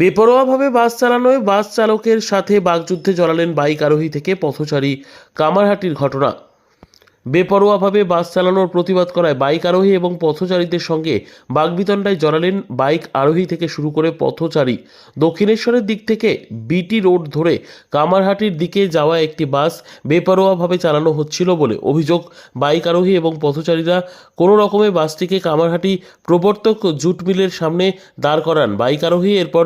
বেপরোয়াভাবে বাস চালানোয় বাস চালকের সাথে বাগযুদ্ধে জড়ালেন বাইক আরোহী থেকে পথচারী কামারহাটির ঘটনা। বেপরোয়াভাবে বাস চালানোর প্রতিবাদ করায় বাইক আরোহী এবং পথচারীদের সঙ্গে বাগবিতণ্ডায় জড়ালেন বাইক আরোহী থেকে শুরু করে পথচারী। দক্ষিণেশ্বরের দিক থেকে বিটি রোড ধরে কামারহাটির দিকে যাওয়া একটি বাস বেপরোয়াভাবে চালানো হচ্ছিল বলে অভিযোগ। বাইক আরোহী এবং পথচারীরা কোনো রকমে বাসটিকে কামারহাটি প্রবর্তক জুট মিলের সামনে দাঁড় করান। বাইক আরোহী এরপর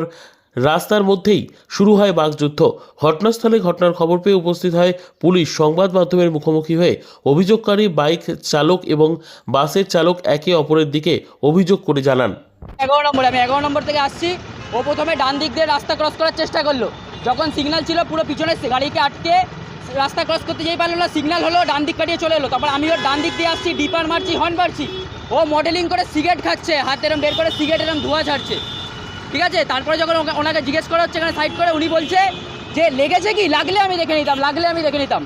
রাস্তার মধ্যেই শুরু হয় বাঘযুদ্ধ। ঘটনাস্থলে ঘটনার খবর পেয়ে উপস্থিত হয় পুলিশ। সংবাদ মাধ্যমের মুখোমুখি হয়ে অভিযোগকারী, বাইক চালক এবং বাসের চালক একে অপরের দিকে অভিযোগ করে জানান। এগারো নম্বর, আমি এগারো নম্বর থেকে আসছি। ও প্রথমে ডান দিক দিয়ে রাস্তা ক্রস করার চেষ্টা করল। যখন সিগন্যাল ছিল, পুরো পিছনে গাড়িকে আটকে রাস্তা ক্রস করতে যেই পারল না সিগন্যাল হলো, ডান দিক কাটিয়ে চলে এলো। তারপর আমি ওর ডান দিক দিয়ে আসছি ডিপার মারছি হর্ন মারছি ও মডেলিং করে সিগারেট খাচ্ছে, হাত এরম বের করে সিগারেট এরম ধোঁয়া ছাড়ছে ঠিক আছে? তারপরে যখন ওনাকে জিজ্ঞেস করা হচ্ছে এখানে সাইড করে উনি বলছে যে লেগেছে কি? লাগলে আমি দেখে নিতাম লাগলে আমি দেখে নিতাম।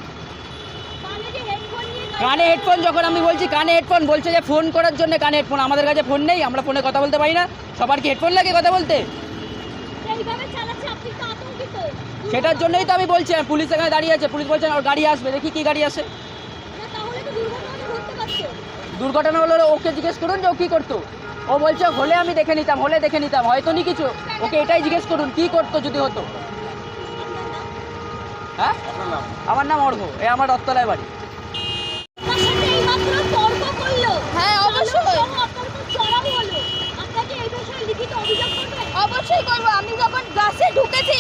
কানে হেডফোন যখন আমি বলছি কানে হেডফোন বলছে যে ফোন করার জন্য কানে হেডফোন আমাদের কাছে ফোন নেই আমরা ফোনে কথা বলতে পারি না। সবার কি হেডফোন লাগে কথা বলতে? সেটার জন্যই তো আমি বলছি পুলিশ এখানে দাঁড়িয়ে আছে। পুলিশ বলছে ওর গাড়ি আসবে দেখি কি গাড়ি আসে। দুর্ঘটনা হলো ওকে জিজ্ঞেস করুন যে ও কী করতো। ও বলছে হলে আমি দেখে নিতাম হলে দেখে নিতাম হয়তো নি কিছু। ওকে এটাই জিজ্ঞেস করুন কি করতো যদি হতো? হ্যাঁ? আমার নাম অর্ঘ এ আমার রত্তলায় বাড়ি। হ্যাঁ, অবশ্যই। অবশ্যই করব। আমি যখন বাসে ঢুকেছি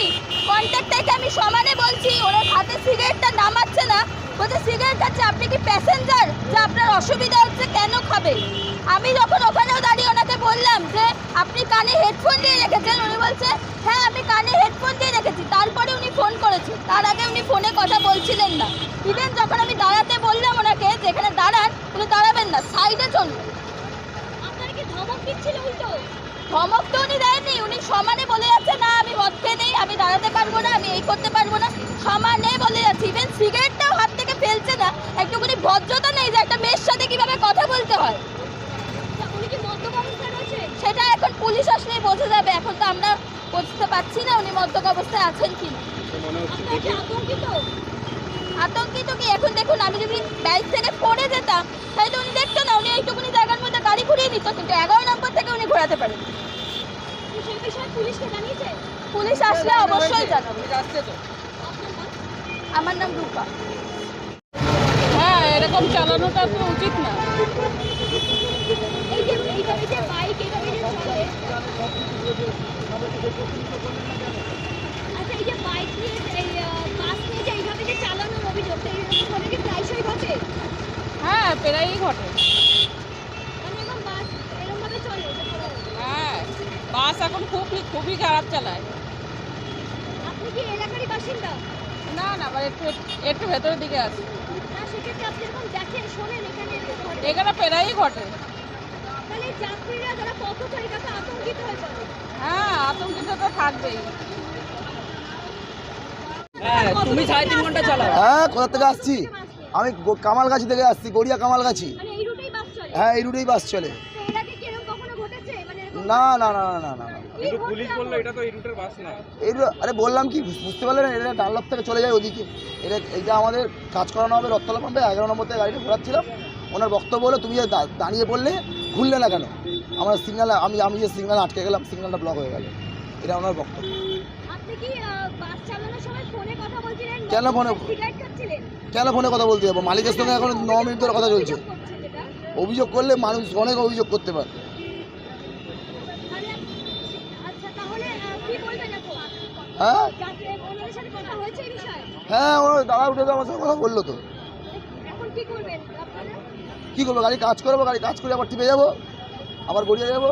আমি সমানে বলছি হাতে সিগারেটটা নামাচ্ছে না। সিগারেট আপনি কি প্যাসেঞ্জার আপনার অসুবিধা হচ্ছে কেন খাবে আমি যখন ওখানেও দাঁড়িয়ে বললাম যে আপনি কানে হেডফোন দিয়ে রেখেছেন? উনি বলছে হ্যাঁ আমি কানে হেডফোন দিয়ে রেখেছি। তারপরে উনি ফোন করেছে। তার আগে উনি ফোনে কথা বলছিলেন না। ইভেন যখন আমি দাঁড়াতে বললাম ওনাকে যেখানে দাঁড়ান উনি দাঁড়াবেন না সাইডে কি ধমক তো উনি দেয়নি। উনি সমানে বলে যাচ্ছে না আমি মদ খেয়ে নেই আমি দাঁড়াতে পারব না আমি এই করতে পারব না। সমানে বলে যাচ্ছে। ইভেন সিগারেটটাও হাত থেকে ফেলছে না একটুখানি ভদ্রতা নেই যে একটা মেয়ের সাথে কীভাবে কথা বলতে হয় আচ্ছা, উনি কি মদ্যপ অবস্থায় রয়েছে সেটা এখন পুলিশ আসলেই বোঝা যাবে এখন তো আমরা বুঝতে পারছি না উনি মদ্যক অবস্থায় আছেন কি আতঙ্কিত? আতঙ্কিত কি? এখন দেখুন আমি যদি বাইক থেকে পড়ে যেতাম তাহলে তো উনি দেখতো না উনি এইটুকুনি জায়গার মধ্যে গাড়ি ঘুরিয়ে নিত কিন্তু এগারো নম্বর থেকে উনি ঘোরাতে পারেন। পুলিশ আসলে অবশ্যই জানাবে? আমার নাম রূপা। হ্যাঁ এরকম চালানোটা তো উচিত না। এই যে বাইক আচ্ছা এই যে বাইক নিয়ে এই বাস নিয়ে যে এইভাবে যে চালানোর অভিযোগ সেই ঘটনা কি? প্রায়শই ঘটে? হ্যাঁ প্রায়ই ঘটে। মানে হ্যাঁ বাস এখন খুবই খুবই খারাপ চালায়। আপনি কি এলাকারই বাসিন্দা? না না আবার একটু একটু ভেতরের দিকে আছে। এখানে প্রায়ই ঘটে। তাহলে যাত্রীরা যারা পথচারী তারা আতঙ্কিত হয়ে পড়ে। হ্যাঁ আতঙ্কিত তো থাকবেই। হ্যাঁ তুমি সাড়ে তিন ঘণ্টা চালাও। হ্যাঁ কোথা থেকে আসছি? আমি কামালগাছি থেকে আসছি গড়িয়া কামালগাছি। মানে এই রুটেই বাস চলে? হ্যাঁ এই রুটেই বাস চলে। মানে এরকম না না না না না বলল আরে বললাম কি বুঝতে পারলেন? এটা ডানলপ থেকে চলে যায় ওদিকে। এটা এইটা আমাদের কাজ করানো হবে রত্তলা পাম্পে এগারো নম্বর থেকে গাড়িটা ঘোরাচ্ছিলাম। ওনার বক্তব্য হলো তুমি যে দা- দাঁড়িয়ে পড়লে ঘুরলে না কেন? আমার সিগনাল আমি আমি যে সিগনাল আটকে গেলাম সিগনালটা ব্লক হয়ে গেল। এটা ওনার বক্তব্য। কেন ফোনে- কেন ফোনে কথা বলতে যাব? মালিকের সঙ্গে এখন ন মিনিট ধরে কথা চলছে। অভিযোগ করলে মানুষ অনেক অভিযোগ করতে পারে। আচ্ছা হ্যাঁ? হ্যাঁ ও দাদা উঠে আমার সঙ্গে কথা বলল তো এখন কি করবেন আপনারা কী করব? গাড়ি কাজ করব গাড়ি কাজ করে আবার টিপে যাব আবার গড়িয়ে যাব।